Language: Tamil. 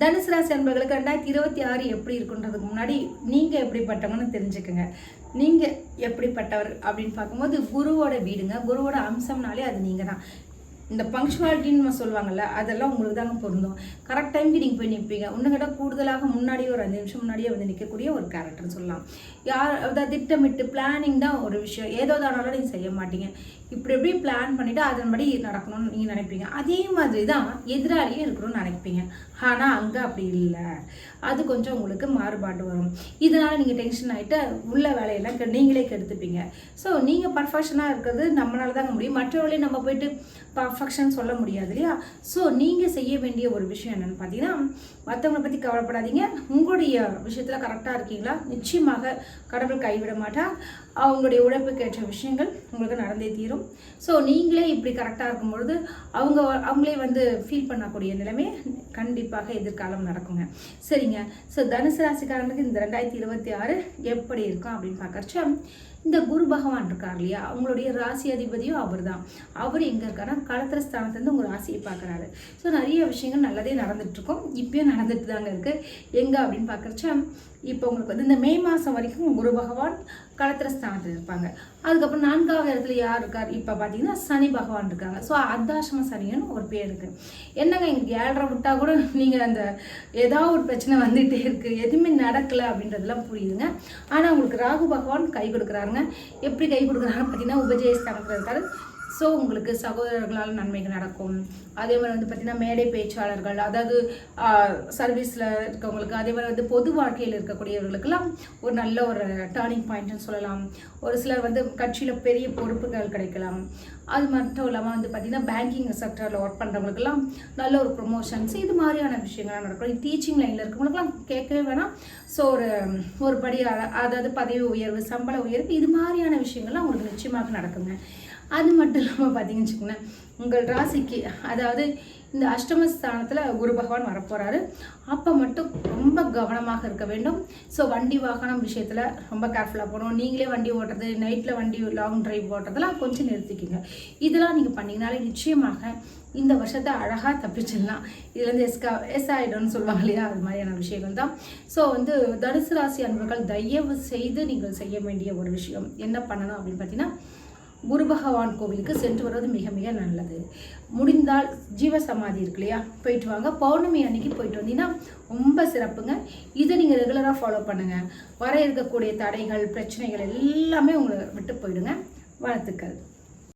தனுசு ராசி அன்பர்களுக்கு ரெண்டாயிரத்தி இருபத்தி ஆறு எப்படி இருக்குன்றதுக்கு முன்னாடி நீங்கள் எப்படிப்பட்டவங்கன்னு தெரிஞ்சுக்கோங்க. நீங்கள் எப்படிப்பட்டவர் அப்படின்னு பார்க்கும்போது குருவோட வீடுங்க. குருவோட அம்சம்னாலே அது நீங்கள் தான் இந்த பங்க்ஷுவாலிட்டின்னு நம்ம சொல்லுவாங்கல்ல அதெல்லாம் உங்களுக்கு தாங்க பொருந்தும். கரெக்ட் டைம்க்கு நீங்கள் போய் நிற்பீங்க இன்னும் கேட்டால் கூடுதலாக முன்னாடியே ஒரு அஞ்சு நிமிஷம் முன்னாடியே வந்து நிற்கக்கூடிய ஒரு கேரக்டர்னு சொல்லலாம். யார் அதாவது திட்டமிட்டு பிளானிங் தான் ஒரு விஷயம். ஏதோ தானாலும் நீங்கள் செய்ய மாட்டீங்க. இப்படி எப்படி பிளான் பண்ணிவிட்டு அதன்படி நடக்கணும்னு நீங்கள் நினைப்பீங்க? அதே மாதிரி தான் எதிராளியும் இருக்கணும்னு நினைப்பீங்க. ஆனால் அங்கே அப்படி இல்லை. அது கொஞ்சம் உங்களுக்கு மாறுபாடு வரும். இதனால் நீங்கள் டென்ஷன் ஆகிட்டு உள்ள வேலையெல்லாம் கெ- நீங்களே கெடுத்துப்பீங்க. ஸோ நீங்கள் பர்ஃபெக்ஷனாக இருக்கிறது நம்மளால தாங்க முடியும். மற்றவர்களையும் நம்ம போயிட்டு பர்ஃபெக்ட் பர்ஃபெக்ஷன் சொல்ல முடியாது இல்லையா? ஸோ நீங்கள் செய்ய வேண்டிய ஒரு விஷயம் என்னென்னு பார்த்தீங்கன்னா மற்றவங்களை பற்றி கவலைப்படாதீங்க. உங்களுடைய விஷயத்தில் கரெக்டாக இருக்கீங்களா? நிச்சயமாக கடவுள் கைவிட மாட்டால் அவங்களுடைய உழைப்புக்கு ஏற்ற விஷயங்கள் உங்களுக்கு நடந்தே தீரும். ஸோ நீங்களே இப்படி கரெக்டாக இருக்கும்பொழுது அவங்க அவங்களே வந்து ஃபீல் பண்ணக்கூடிய நிலைமை கண்டிப்பாக எதிர்காலம் நடக்குங்க. சரிங்க. ஸோ தனுசு ராசிக்காரனுக்கு இந்த ரெண்டாயிரத்தி இருபத்தி ஆறு எப்படி இருக்கும் அப்படின்னு பார்க்கறச்ச இந்த குரு பகவான் இருக்கார் இல்லையா? அவங்களுடைய ராசி அதிபதியும் அவர் தான் அவர் எங்கே இருக்காருன்னா களத்திர ஸ்தானத்துலேருந்து உங்கள் ராசியை பார்க்குறாரு. ஸோ நிறைய விஷயங்கள் நல்லதே நடந்துகிட்ருக்கும் இப்பயும் நடந்துட்டு தாங்க இருக்குது எங்கே அப்படின்னு பார்க்குறச்ச இப்போ உங்களுக்கு வந்து இந்த மே மாதம் வரைக்கும் குரு பகவான் களத்திர ஸ்தானத்தில் இருப்பாங்க. அதுக்கப்புறம் நான்காவது இடத்துல யார் இருக்கார்? இப்போ பார்த்தீங்கன்னா சனி பகவான் இருக்காங்க. ஸோ அர்த்தாசிரம சனின்னு ஒரு பேர் இருக்குது என்னங்க எங்களுக்கு ஏழரை விட்டால் கூட நீங்கள் அந்த ஏதாவது ஒரு பிரச்சனை வந்துகிட்டே இருக்குது எதுவுமே நடக்கலை அப்படின்றதெல்லாம் புரியுதுங்க. ஆனால் உங்களுக்கு ராகு பகவான் கை கொடுக்குறாருங்க. எப்படி கை கொடுக்குறாங்க பார்த்தீங்கன்னா உபஜயஸ்தானத்தில் இருக்காரு. ஸோ உங்களுக்கு சகோதரர்களால் நன்மைகள் நடக்கும். அதே மாதிரி வந்து பார்த்திங்கன்னா மேடை பேச்சாளர்கள் அதாவது சர்வீஸில் இருக்கவங்களுக்கு அதே மாதிரி வந்து பொது வாழ்க்கையில் இருக்கக்கூடியவர்களுக்கெல்லாம் ஒரு நல்ல ஒரு டேர்னிங் பாயிண்ட்னு சொல்லலாம். ஒரு சிலர் வந்து கட்சியில் பெரிய பொறுப்புகள் கிடைக்கலாம். அது மட்டும் இல்லாமல் வந்து பார்த்திங்கன்னா பேங்கிங் செக்டரில் ஒர்க் பண்ணுறவங்களுக்குலாம் நல்ல ஒரு ப்ரொமோஷன்ஸ் இது மாதிரியான விஷயங்கள்லாம் நடக்கும். டீச்சிங் லைனில் இருக்கிறவங்களுக்குலாம் கேட்கவே வேணாம். ஸோ ஒரு ஒரு படி அதாவது பதவி உயர்வு சம்பள உயர்வு இது மாதிரியான விஷயங்கள்லாம் உங்களுக்கு நிச்சயமாக நடக்குங்க. அது மட்டும் இல்லாமல் பார்த்தீங்கன்னு வச்சுக்கோங்களேன் உங்கள் ராசிக்கு அதாவது இந்த அஷ்டம ஸ்தானத்தில் குரு பகவான் வரப்போகிறாரு அப்போ மட்டும் கவனமாக இருக்க வேண்டும். ஸோ வண்டி வாகனம் விஷயத்தில் ரொம்ப கேர்ஃபுல்லாக போகணும். நீங்களே வண்டி ஓட்டுறது நைட்டில் வண்டி லாங் டிரைவ் ஓட்டுறதெல்லாம் கொஞ்சம் நிறுத்திக்கோங்க. இதெல்லாம் நீங்கள் பண்ணிங்கனாலே நிச்சயமாக இந்த வருஷத்தை அழகாக தப்பிச்சிடலாம். இதுலேருந்து எஸ்கா எஸ் ஆகிடும்னு சொல்லுவாங்க இல்லையா? அது மாதிரியான விஷயங்கள் தான். ஸோ வந்து தனுசு ராசி அன்பர்கள் தயவு செய்து நீங்கள் செய்ய வேண்டிய ஒரு விஷயம். என்ன பண்ணணும் அப்படின்னு பார்த்தீங்கன்னா குரு பகவான் கோவிலுக்கு சென்று வருவது மிக மிக நல்லது. முடிந்தால் ஜீவசமாதி இருக்கு இல்லையா? போயிட்டு வாங்க. பௌர்ணமி அன்னைக்கு போயிட்டு வந்தீங்கன்னா ரொம்ப சிறப்புங்க. இதை நீங்கள் ரெகுலராக ஃபாலோ பண்ணுங்கள் வர இருக்கக்கூடிய தடைகள் பிரச்சனைகள் எல்லாமே உங்களை விட்டு போயிடுங்க. வாழ்த்துக்கள்.